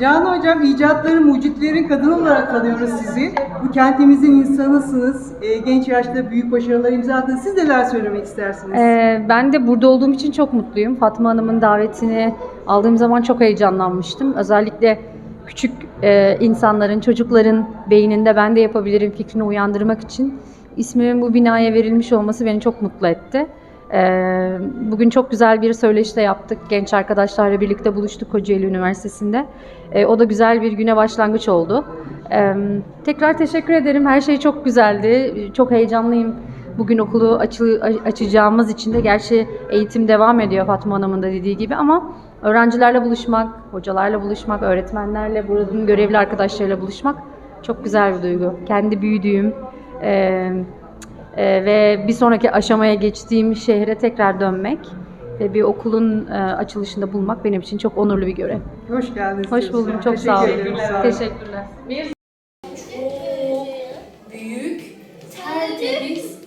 Canan Hocam, icatların, mucitlerin kadını olarak tanıyoruz sizi. Bu kentimizin insanısınız. Ee, genç yaşta büyük başarılar imza attınız. Siz neler söylemek istersiniz? Ee, ben de burada olduğum için çok mutluyum. Fatma Hanım'ın davetini aldığım zaman çok heyecanlanmıştım. Özellikle küçük e, insanların, çocukların beyninde ben de yapabilirim fikrini uyandırmak için ismimin bu binaya verilmiş olması beni çok mutlu etti. Ee, bugün çok güzel bir söyleşi de yaptık. Genç arkadaşlarla birlikte buluştuk Kocaeli Üniversitesi'nde. Ee, o da güzel bir güne başlangıç oldu. Ee, tekrar teşekkür ederim. Her şey çok güzeldi. Çok heyecanlıyım. Bugün okulu açı, açacağımız için de gerçi eğitim devam ediyor Fatma Hanım'ın da dediği gibi ama öğrencilerle buluşmak, hocalarla buluşmak, öğretmenlerle, buranın görevli arkadaşlarıyla buluşmak çok güzel bir duygu. Kendi büyüdüğüm e, ve bir sonraki aşamaya geçtiğim şehre tekrar dönmek ve bir okulun e, açılışında bulmak benim için çok onurlu bir görev. Hoş geldiniz. Hoş buldum. Çok sağ olun. Teşekkürler. Bir büyük tertemiz